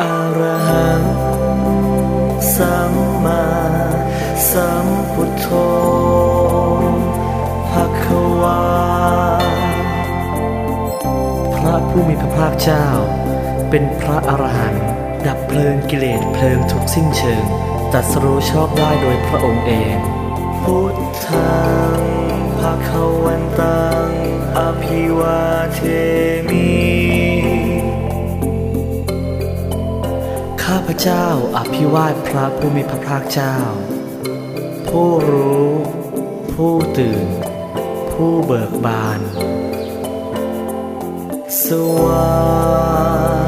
อรหังสัมมาสัมพุทโธภะควา พระผู้มีพระภาคเจ้า เป็นพระอรหันต์ดับเพลิงกิเลสเพลิงทุกสิ้นเชิงตัดสรู้ชอบได้โดยพระองค์เองพุทธ เจ้าอภิวาทพระผู้มีพระภาคเจ้า ผู้รู้ ผู้ตื่น ผู้เบิกบาน สวา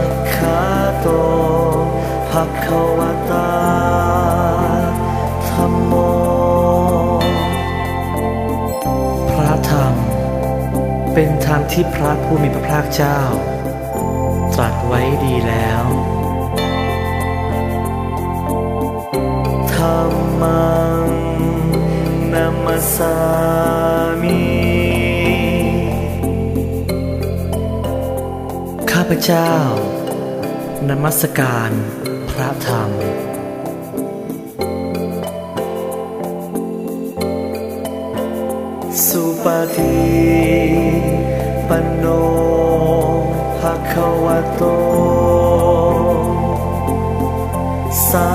กขาโตภะควตาธัมโม พระธรรม เป็นธรรมที่พระผู้มีพระภาคเจ้า เจ้านมัสการพระธรรม สุปฏิปันโนภะคะวะโต สา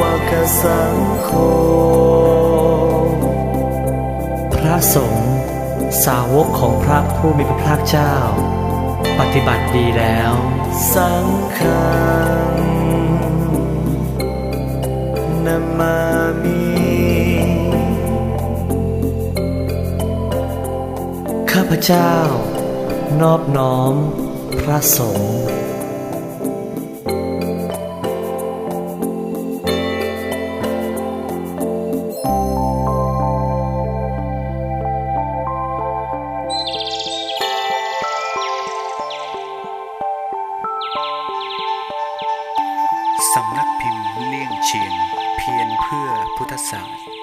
วกสังโฆพระสงฆ์สาวกของพระผู้มีพระภาคเจ้า ปฏิบัติดีแล้ว สังฆังนามามิข้าพเจ้านอบน้อมพระสงฆ์ เชียนเพียรเพื่อพุทธศาสตร์